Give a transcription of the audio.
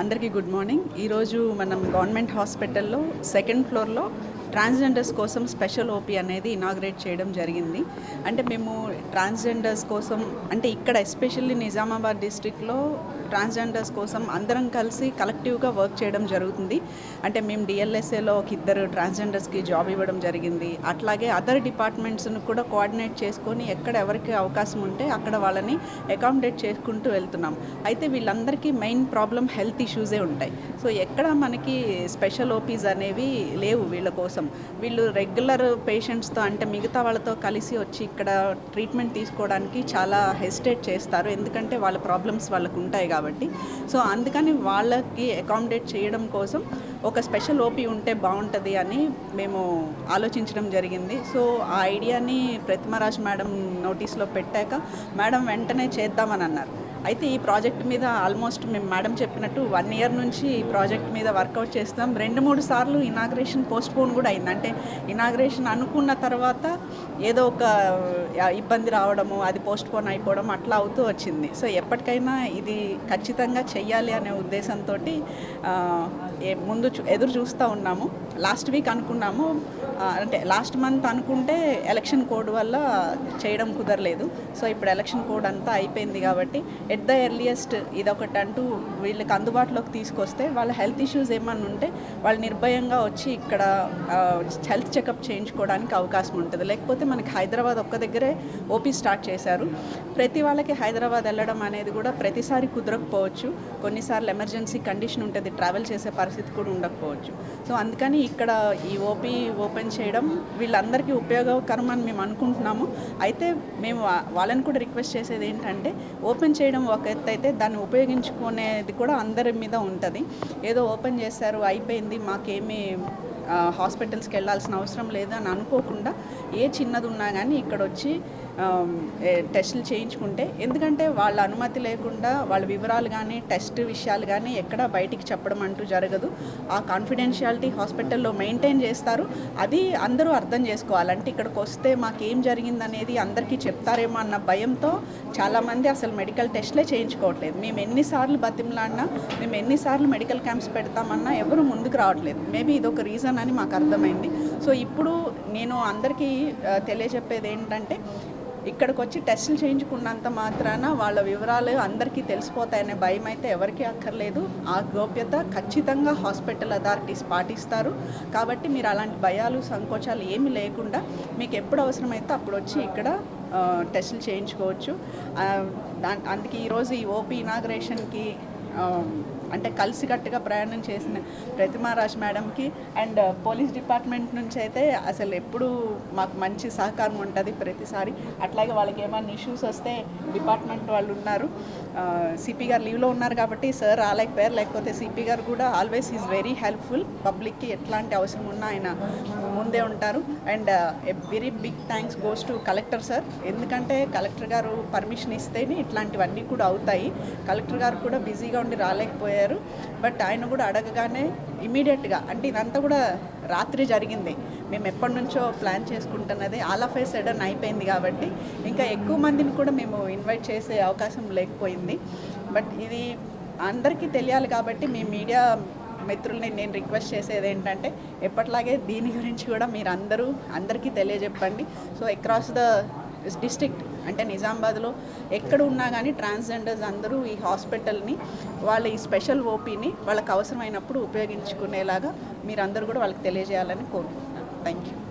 అందరికీ good morning. ఈరోజు మనం గవర్నమెంట్ హాస్పిటల్లో సెకండ్ ఫ్లోర్లో ట్రాన్స్జెండర్స్ కోసం స్పెషల్ ఓపీ అనేది ఇనాగ్రేట్ చేయడం జరిగింది. అంటే మేము ట్రాన్స్జెండర్స్ కోసం అంటే ఇక్కడ ఎస్పెషల్లీ నిజామాబాద్ డిస్ట్రిక్ట్లో ట్రాన్స్జెండర్స్ కోసం అందరం కలిసి కలెక్టివ్గా వర్క్ చేయడం జరుగుతుంది. అంటే మేము డిఎల్ఎస్ఏలో ఒక ఇద్దరు ట్రాన్స్జెండర్స్కి జాబ్ ఇవ్వడం జరిగింది. అట్లాగే అదర్ డిపార్ట్మెంట్స్ను కూడా కోఆర్డినేట్ చేసుకొని ఎక్కడ ఎవరికి అవకాశం ఉంటే అక్కడ వాళ్ళని అకామిడేట్ చేసుకుంటూ వెళ్తున్నాం. అయితే వీళ్ళందరికీ మెయిన్ ప్రాబ్లం హెల్త్ ఇష్యూసే ఉంటాయి. సో ఎక్కడ మనకి స్పెషల్ ఓపీస్ అనేవి లేవు వీళ్ళ కోసం. వీళ్ళు రెగ్యులర్ పేషెంట్స్తో అంటే మిగతా వాళ్ళతో కలిసి వచ్చి ఇక్కడ ట్రీట్మెంట్ తీసుకోవడానికి చాలా హెసిటేట్ చేస్తారు. ఎందుకంటే వాళ్ళ ప్రాబ్లమ్స్ వాళ్ళకు ఉంటాయి కాబట్టి. సో అందుకని వాళ్ళకి అకామిడేట్ చేయడం కోసం ఒక స్పెషల్ ఓపీ ఉంటే బాగుంటుంది అని మేము ఆలోచించడం జరిగింది. సో ఆ ఐడియాని ప్రతిమరాజ్ మేడం నోటీస్లో పెట్టాక మేడం వెంటనే చేద్దామని అన్నారు. అయితే ఈ ప్రాజెక్ట్ మీద ఆల్మోస్ట్ మేము మేడం చెప్పినట్టు వన్ ఇయర్ నుంచి ఈ ప్రాజెక్ట్ మీద వర్కౌట్ చేస్తాం. రెండు మూడు సార్లు ఇనాగ్రేషన్ పోస్ట్పోన్ కూడా అయింది. అంటే ఇనాగ్రేషన్ అనుకున్న తర్వాత ఏదో ఒక ఇబ్బంది రావడము అది పోస్ట్పోన్ అయిపోవడం అట్లా అవుతూ వచ్చింది. సో ఎప్పటికైనా ఇది ఖచ్చితంగా చెయ్యాలి అనే ఉద్దేశంతో ముందు చూ- ఎదురు చూస్తూ ఉన్నాము. లాస్ట్ వీక్ అనుకున్నాము. అంటే లాస్ట్ మంత్ అనుకుంటే ఎలక్షన్ కోడ్ వల్ల చేయడం కుదరలేదు. సో ఇప్పుడు ఎలక్షన్ కోడ్ అంతా అయిపోయింది కాబట్టి ఎట్ ద ఎర్లియస్ట్ ఇదొకటి అంటూ వీళ్ళకి అందుబాటులోకి తీసుకొస్తే వాళ్ళ హెల్త్ ఇష్యూస్ ఏమన్నా ఉంటే వాళ్ళు నిర్భయంగా వచ్చి ఇక్కడ హెల్త్ చెకప్ చేయించుకోవడానికి అవకాశం ఉంటుంది. లేకపోతే మనకి హైదరాబాద్ ఒక్క దగ్గరే ఓపీ స్టార్ట్ చేశారు. ప్రతి వాళ్ళకి హైదరాబాద్ వెళ్ళడం అనేది కూడా ప్రతిసారి కుదరకపోవచ్చు. కొన్నిసార్లు ఎమర్జెన్సీ కండిషన్ ఉంటుంది ట్రావెల్ చేసే పరిస్థితి కూడా ఉండకపోవచ్చు. సో అందుకని ఇక్కడ ఈ ఓపీ ఓపెన్ చేయడం వీళ్ళందరికీ ఉపయోగకరం అని మేము అనుకుంటున్నాము. అయితే మేము వాళ్ళని కూడా రిక్వెస్ట్ చేసేది ఏంటంటే ఓపెన్ చేయడం ఒక ఎత్తు అయితే దాన్ని ఉపయోగించుకునేది కూడా అందరి మీద ఉంటుంది. ఏదో ఓపెన్ చేశారు అయిపోయింది మాకేమీ హాస్పిటల్స్కి వెళ్ళాల్సిన అవసరం లేదు అని అనుకోకుండా ఏ చిన్నది ఉన్నా కానీ ఇక్కడ వచ్చి టెస్టులు చేయించుకుంటే ఎందుకంటే వాళ్ళ అనుమతి లేకుండా వాళ్ళ వివరాలు కానీ టెస్ట్ విషయాలు కానీ ఎక్కడ బయటికి చెప్పడం అంటూ జరగదు. ఆ కాన్ఫిడెన్షియాలిటీ హాస్పిటల్లో మెయింటైన్ చేస్తారు. అది అందరూ అర్థం చేసుకోవాలంటే ఇక్కడికి వస్తే మాకేం జరిగిందనేది అందరికీ చెప్తారేమో అన్న భయంతో చాలామంది అసలు మెడికల్ టెస్ట్లే చేయించుకోవట్లేదు. మేము ఎన్నిసార్లు బతిమలాడినా మేము ఎన్నిసార్లు మెడికల్ క్యాంప్స్ పెడతామన్నా ఎవరు ముందుకు రావట్లేదు. మేబీ ఇదొక రీజన్ అని మాకు అర్థమైంది. సో ఇప్పుడు నేను అందరికీ తెలియజెప్పేది ఏంటంటే ఇక్కడికి వచ్చి టెస్టులు చేయించుకున్నంత మాత్రాన వాళ్ళ వివరాలు అందరికీ తెలిసిపోతాయనే భయం అయితే ఎవరికీ అక్కర్లేదు. ఆ గోప్యత ఖచ్చితంగా హాస్పిటల్ అథారిటీస్ పాటిస్తారు. కాబట్టి మీరు అలాంటి భయాలు సంకోచాలు ఏమీ లేకుండా మీకు ఎప్పుడు అవసరమైతే అప్పుడు వచ్చి ఇక్కడ టెస్టులు చేయించుకోవచ్చు. దా- అందుకే ఈరోజు ఈ ఓపీ ఇనాగ్రేషన్కి అంటే కలిసికట్టుగా ప్రయాణం చేసిన ప్రతిమారాజ్ మేడంకి అండ్ పోలీస్ డిపార్ట్మెంట్ నుంచి అయితే అసలు ఎప్పుడు మాకు మంచి సహకారం ఉంటుంది ప్రతిసారి. అట్లాగే వాళ్ళకి ఏమైనా ఇష్యూస్ వస్తే డిపార్ట్మెంట్ వాళ్ళు ఉన్నారు. సిపి గారు లీవ్లో ఉన్నారు కాబట్టి సార్ రాలేకపోయారు. లేకపోతే సిపి గారు కూడా ఆల్వేస్ ఈజ్ వెరీ హెల్ప్ఫుల్. పబ్లిక్కి ఎట్లాంటి అవసరం ఉన్నా ఆయన ముందే ఉంటారు. And very big thanks goes to collector sir. ఎందుకంటే కలెక్టర్ గారు పర్మిషన్ ఇస్తేనే ఇట్లాంటివన్నీ కూడా అవుతాయి. కలెక్టర్ గారు కూడా బిజీగా ఉండి రాలేకపోయారు. బట్ ఆయన కూడా అడగగానే ఇమీడియట్గా అంటే ఇదంతా కూడా రాత్రి జరిగింది. మేము ఎప్పటి నుంచో ప్లాన్ చేసుకుంటున్నది. ఆల్ ఆఫ్ ఏ సడన్ అయిపోయింది కాబట్టి ఇంకా ఎక్కువ మందిని కూడా మేము ఇన్వైట్ చేసే అవకాశం లేకపోయింది. బట్ ఇది అందరికీ తెలియాలి కాబట్టి మీ మీడియా మిత్రుల్ని నేను రిక్వెస్ట్ చేసేది ఏంటంటే ఎప్పట్లాగే దీని గురించి కూడా మీరు అందరూ అందరికీ తెలియజెప్పండి. సో అక్రాస్ ద డిస్ట్రిక్ట్ అంటే నిజామాబాద్లో ఎక్కడ ఉన్నా కానీ ట్రాన్స్జెండర్స్ అందరూ ఈ హాస్పిటల్ని వాళ్ళ ఈ స్పెషల్ ఓపీని వాళ్ళకి అవసరమైనప్పుడు ఉపయోగించుకునేలాగా మీరందరూ కూడా వాళ్ళకి తెలియజేయాలని కోరుకుంటున్నాను. Thank you